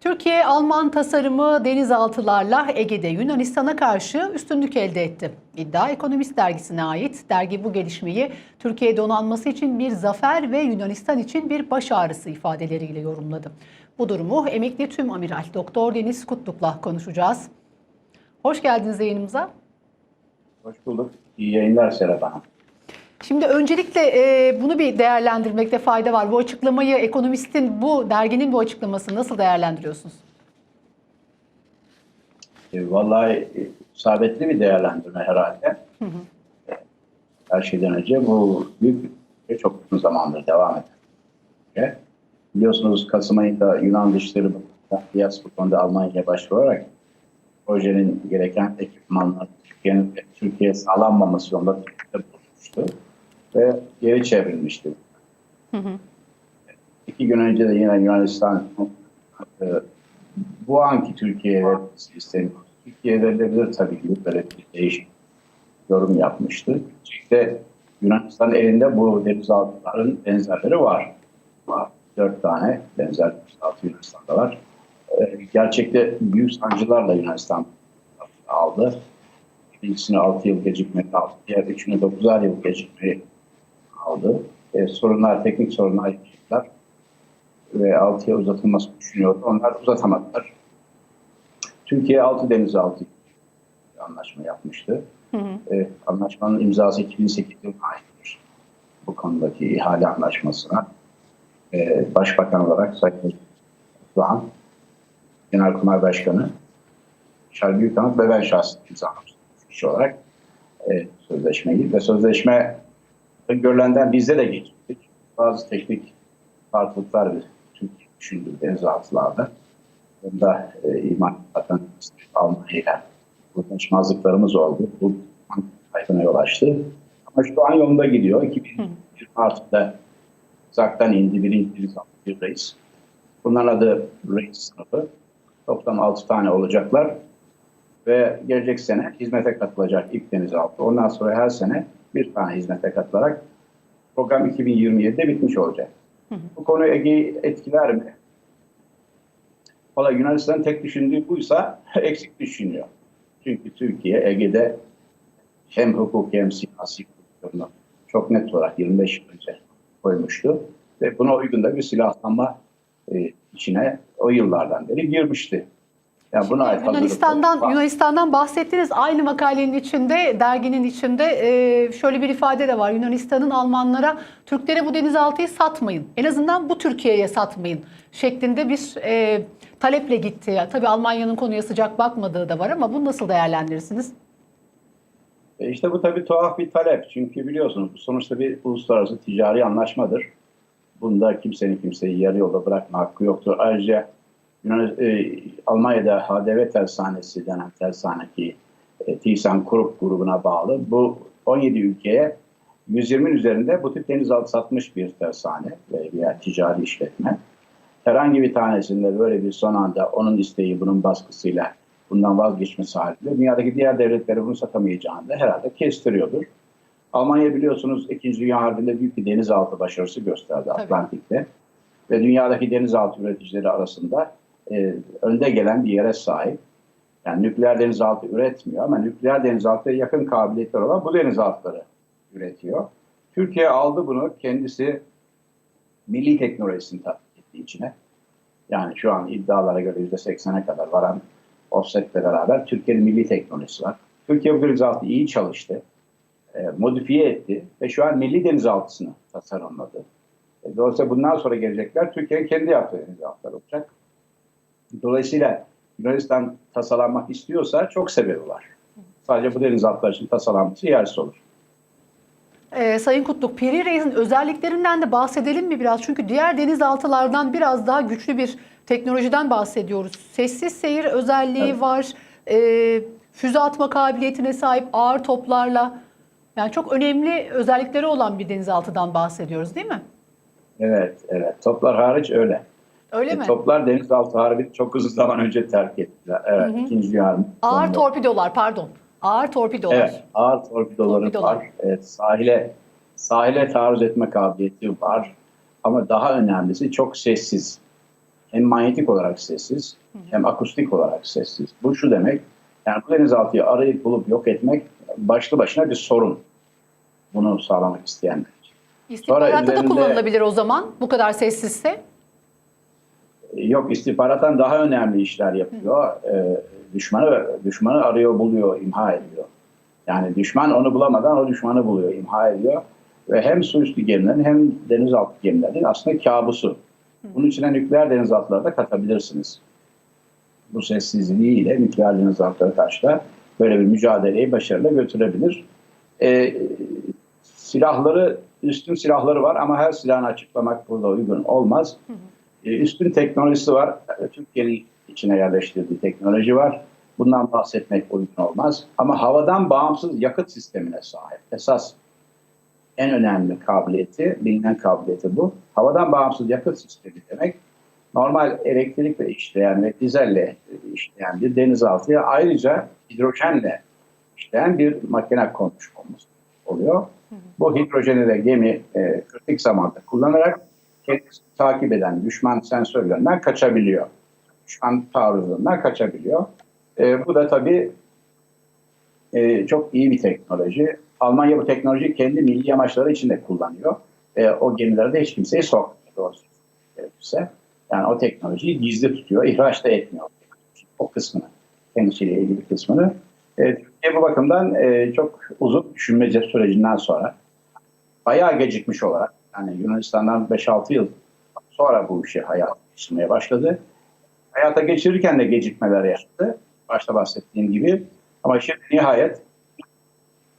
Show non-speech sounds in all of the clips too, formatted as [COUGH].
Türkiye Alman tasarımı denizaltılarla Ege'de Yunanistan'a karşı üstünlük elde etti. İddia Ekonomist dergisine ait. Dergi bu gelişmeyi Türkiye donanması için bir zafer ve Yunanistan için bir baş ağrısı ifadeleriyle yorumladı. Bu durumu emekli tüm amiral Doktor Deniz Kutluk'la konuşacağız. Hoş geldiniz yayınımıza. Hoş bulduk. İyi yayınlar Serap Hanım. Şimdi öncelikle e, bunu bir değerlendirmekte fayda var. Bu açıklamayı ekonomistin, bu derginin bu açıklamasını nasıl değerlendiriyorsunuz? E, vallahi e, isabetli bir değerlendirme herhalde. E, Her şeyden önce bu büyük bir çok uzun zamandır devam eden. E, Biliyorsunuz Kasım ayında Yunan Dışişleri Bakanı bu konuda Almanya'ya başvurarak projenin gereken ekipmanlar Türkiye'nin Türkiye sağlanmaması yolunda bulunmuştu ve geri çevrilmişti. İki gün önce de yine Yunanistan e, bu anki Türkiye sistemi Türkiye verilebilir tabii ki böyle bir değişik yorum yapmıştı. İşte Yunanistan elinde bu denizaltıların benzerleri var. var. Dört tane benzer denizaltı Yunanistan'da var. Ee, gerçekte büyük sancılarla Yunanistan aldı. Birincisini 6 yıl gecikmeli aldı. Diğer üçünü 9'ar yıl gecikmeli aldı. Ee, sorunlar, teknik sorunlar yaşadılar. Ve 6'ya uzatılmasını düşünüyordu. Onlar uzatamadılar. Türkiye 6 denizaltı anlaşma yapmıştı. Hı hı. E, anlaşmanın imzası 2008 yılına aittir. Bu konudaki ihale anlaşmasına. E, Başbakan olarak Sayın Doğan, Genelkurmay Başkanı Şarkı Büyükanıt ve ben şahsen imzalamıştım kişi olarak e, sözleşmeyi. Ve sözleşme görülenden bizde de geçirdik. Bazı teknik farklılıklar bir Türkiye düşündüğü denizaltılarda. Bunda e, iman vatan Almanya'yla uzlaşmazlıklarımız oldu. Bu kaybına yol açtı. Ama şu an yolunda gidiyor. 2020 Mart'ta uzaktan indi birinci denizaltı bir reis. Bunların adı reis sınıfı. Toplam 6 tane olacaklar. Ve gelecek sene hizmete katılacak ilk denizaltı. Ondan sonra her sene bir tane hizmete katılarak program 2027'de bitmiş olacak. Bu konu Ege'yi etkiler mi? Valla Yunanistan'ın tek düşündüğü buysa [LAUGHS] eksik düşünüyor. Çünkü Türkiye Ege'de hem hukuki hem siyasi kurulunu çok net olarak 25 yıl önce koymuştu. Ve buna uygun da bir silahlanma e, içine o yıllardan beri girmişti. Yani buna ait Yunanistan'dan hazırlıklı- Yunanistan'dan bahsettiniz. Aynı makalenin içinde, derginin içinde e, şöyle bir ifade de var. Yunanistan'ın Almanlara Türklere bu denizaltıyı satmayın. En azından bu Türkiye'ye satmayın şeklinde bir e, taleple gitti. Tabii Almanya'nın konuya sıcak bakmadığı da var ama bunu nasıl değerlendirirsiniz? E işte bu tabii tuhaf bir talep. Çünkü biliyorsunuz bu sonuçta bir uluslararası ticari anlaşmadır. Bunda kimsenin kimseyi yarı yolda bırakma hakkı yoktur. Ayrıca Yunan, e, Almanya'da HDV tersanesi denen tersane ki e, ThyssenKrupp grubuna bağlı. Bu 17 ülkeye 120'nin üzerinde bu tip denizaltı satmış bir tersane ve veya ticari işletme. Herhangi bir tanesinde böyle bir son anda onun isteği, bunun baskısıyla bundan vazgeçmesi halinde dünyadaki diğer devletleri bunu satamayacağını da herhalde kestiriyordur. Almanya biliyorsunuz 2. Dünya Harbi'nde büyük bir denizaltı başarısı gösterdi Atlantik'te. Ve dünyadaki denizaltı üreticileri arasında e, önde gelen bir yere sahip. Yani nükleer denizaltı üretmiyor ama nükleer denizaltıya yakın kabiliyetler olan bu denizaltıları üretiyor. Türkiye aldı bunu kendisi milli teknolojisini tatbik ettiği içine. Yani şu an iddialara göre %80'e kadar varan offsetle beraber Türkiye'nin milli teknolojisi var. Türkiye bu denizaltı iyi çalıştı. E, modifiye etti ve şu an milli denizaltısını tasarımladı. E, dolayısıyla bundan sonra gelecekler Türkiye'nin kendi yaptığı denizaltılar olacak. Dolayısıyla Yunanistan tasarlanmak istiyorsa çok sebebi var. Sadece bu denizaltılar için tasarlanması yersiz olur. Ee, Sayın Kutluk, Piri Reis'in özelliklerinden de bahsedelim mi biraz? Çünkü diğer denizaltılardan biraz daha güçlü bir teknolojiden bahsediyoruz. Sessiz seyir özelliği Evet. var, ee, füze atma kabiliyetine sahip ağır toplarla. Yani çok önemli özellikleri olan bir denizaltıdan bahsediyoruz değil mi? Evet, evet. Toplar hariç öyle. Öyle E, mi? Toplar denizaltı harbi çok uzun [LAUGHS] zaman önce terk ettiler. Evet, ikinci Dünya. Ağır sonunda- torpidolar pardon. Ağır torpidolar. Evet, ağır torpidoları Torpidolar. var. Evet, sahile sahile taarruz etme kabiliyeti var. Ama daha önemlisi çok sessiz. hem manyetik olarak sessiz hem akustik olarak sessiz. Bu şu demek, yani bu denizaltıyı arayıp bulup yok etmek başlı başına bir sorun. Bunu sağlamak isteyenler. İstihbaratta da kullanılabilir o zaman bu kadar sessizse. Yok istihbarattan daha önemli işler yapıyor. Ee, düşmanı düşmanı arıyor, buluyor, imha ediyor. Yani düşman onu bulamadan o düşmanı buluyor, imha ediyor. Ve hem su üstü gemilerin hem denizaltı gemilerin aslında kabusu. Bunun içine nükleer denizaltıları da katabilirsiniz. Bu sessizliğiyle nükleer denizaltılara karşı da böyle bir mücadeleyi başarıyla götürebilir. Ee, silahları, üstün silahları var ama her silahını açıklamak burada uygun olmaz. E, üstün teknolojisi var. E, Türkiye'nin içine yerleştirdiği teknoloji var. Bundan bahsetmek uygun olmaz. Ama havadan bağımsız yakıt sistemine sahip. Esas en önemli kabiliyeti, bilinen kabiliyeti bu. Havadan bağımsız yakıt sistemi demek normal elektrikle işleyen ve dizelle işleyen bir denizaltıya ayrıca hidrojenle işleyen bir makine konmuş olması oluyor. Bu hidrojeni de gemi e, kritik zamanda kullanarak takip eden düşman sensörlerinden kaçabiliyor. Düşman taarruzlarından kaçabiliyor. E, bu da tabii e, çok iyi bir teknoloji. Almanya bu teknolojiyi kendi milli amaçları için de kullanıyor. E, o gemilerde hiç kimseyi sokmuyor doğrusu gerekirse. Yani o teknolojiyi gizli tutuyor, ihraç da etmiyor. O kısmını, kendisiyle ilgili kısmını. E, Türkiye bu bakımdan e, çok uzun düşünme sürecinden sonra bayağı gecikmiş olarak yani Yunanistan'dan 5-6 yıl sonra bu işi hayata geçirmeye başladı. Hayata geçirirken de gecikmeler yaşadı. Başta bahsettiğim gibi. Ama şimdi nihayet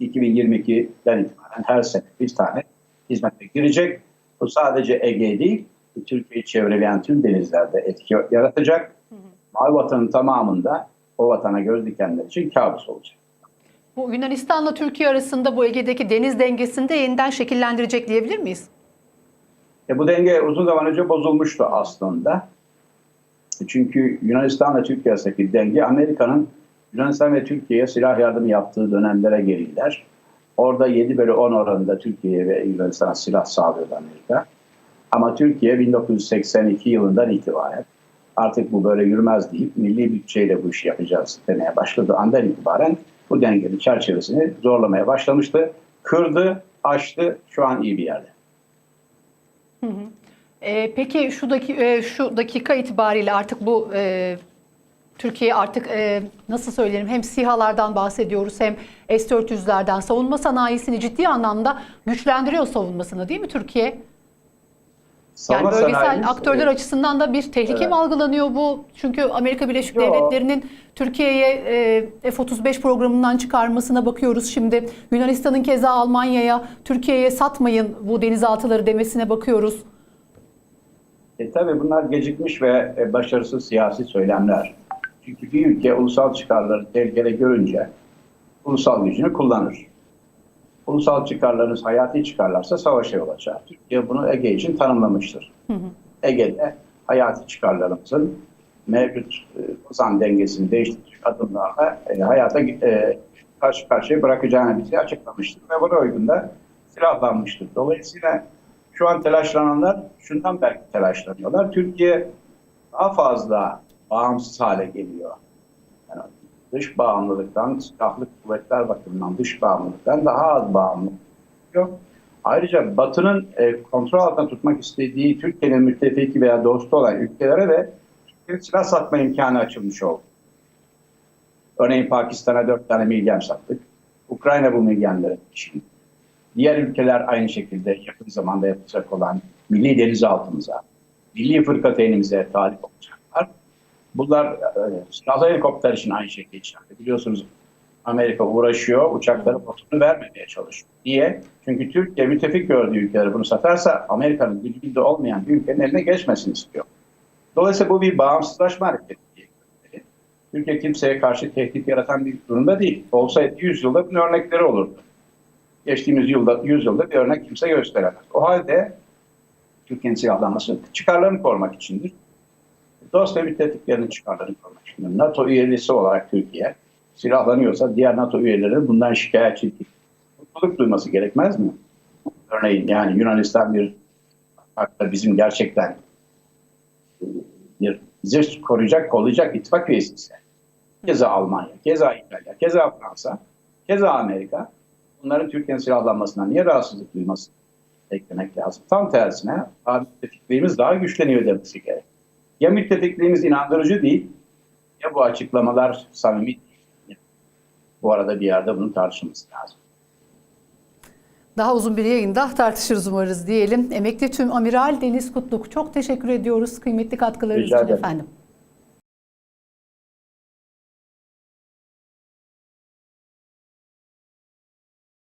2022'den itibaren her sene bir tane hizmete girecek. Bu sadece Ege değil, Türkiye'yi çevreleyen tüm denizlerde etki yaratacak. Mavi vatanın tamamında o vatana göz dikenler için kabus olacak. Bu Yunanistan'la Türkiye arasında bu Ege'deki deniz dengesini de yeniden şekillendirecek diyebilir miyiz? E bu denge uzun zaman önce bozulmuştu aslında. Çünkü Yunanistan'la Türkiye arasındaki denge Amerika'nın Yunanistan ve Türkiye'ye silah yardımı yaptığı dönemlere geri. Orada 7 bölü 10 oranında Türkiye ve Yunanistan'a silah sağlıyordu Amerika. Ama Türkiye 1982 yılından itibaren artık bu böyle yürümez deyip milli bütçeyle bu işi yapacağız demeye başladığı andan itibaren bu dengenin çerçevesini zorlamaya başlamıştı. Kırdı, aştı, şu an iyi bir yerde. Ee, peki şu, daki, e, şu dakika itibariyle artık bu e, Türkiye artık e, nasıl söylerim hem SİHA'lardan bahsediyoruz hem S-400'lerden savunma sanayisini ciddi anlamda güçlendiriyor savunmasını değil mi Türkiye? Yani bölgesel sanayimiz, aktörler e, açısından da bir tehlike Evet. mi algılanıyor bu? Çünkü Amerika Birleşik Yo. Devletleri'nin Türkiye'ye e, F-35 programından çıkarmasına bakıyoruz şimdi. Yunanistan'ın keza Almanya'ya Türkiye'ye satmayın bu denizaltıları demesine bakıyoruz. E, tabii bunlar gecikmiş ve e, başarısız siyasi söylemler. Çünkü bir ülke ulusal çıkarları tehlikede görünce ulusal gücünü kullanır. Ulusal çıkarlarınız hayati çıkarlarsa savaşa yol açar. Türkiye bunu Ege için tanımlamıştır. Ege'de hayati çıkarlarımızın mevcut e, uzan dengesini değiştirecek adımlarla e, hayata e, karşı karşıya bırakacağını bize açıklamıştır. Ve buna uygun da silahlanmıştır. Dolayısıyla şu an telaşlananlar şundan belki telaşlanıyorlar. Türkiye daha fazla bağımsız hale geliyor. Yani dış bağımlılıktan, silahlı kuvvetler bakımından dış bağımlılıktan daha az bağımlı yok. Ayrıca Batı'nın e, kontrol altında tutmak istediği Türkiye'nin müttefiki veya dostu olan ülkelere de Türkiye'nin silah satma imkanı açılmış oldu. Örneğin Pakistan'a dört tane milgem sattık. Ukrayna bu milgemleri şimdi. Diğer ülkeler aynı şekilde yakın zamanda yapacak olan milli denizaltımıza, milli fırkateynimize talip olacaklar. Bunlar e, silahlı helikopter için aynı şey geçerli. Biliyorsunuz Amerika uğraşıyor, uçakların botunu vermemeye çalışıyor. Niye? Çünkü Türkiye müttefik gördüğü ülkelere bunu satarsa Amerika'nın gücünde olmayan bir ülkenin eline geçmesini istiyor. Dolayısıyla bu bir bağımsızlaşma hareketi. Türkiye kimseye karşı tehdit yaratan bir durumda değil. Olsaydı 100 yılda bunun örnekleri olurdu. Geçtiğimiz yılda, 100 yılda bir örnek kimse gösteremez. O halde Türkiye'nin silahlanması çıkarlarını korumak içindir. Dost ve müttefiklerinin çıkarlarını korumak içindir. NATO üyesi olarak Türkiye silahlanıyorsa diğer NATO üyelerinin bundan şikayetçi. Mutluluk duyması gerekmez mi? Örneğin yani Yunanistan bir hatta bizim gerçekten bir bizi koruyacak, kollayacak ittifak üyesi ise, keza Almanya, keza İtalya, keza Fransa, keza Amerika, bunların Türkiye'nin silahlanmasından niye rahatsızlık duyması eklemek lazım. Tam tersine müttefikliğimiz daha güçleniyor demesi gerek. Ya müttefikliğimiz inandırıcı değil, ya bu açıklamalar samimi değil. Bu arada bir yerde bunun tartışılması lazım. Daha uzun bir yayında tartışırız umarız diyelim. Emekli tüm amiral Deniz Kutluk çok teşekkür ediyoruz kıymetli katkılarınız için efendim.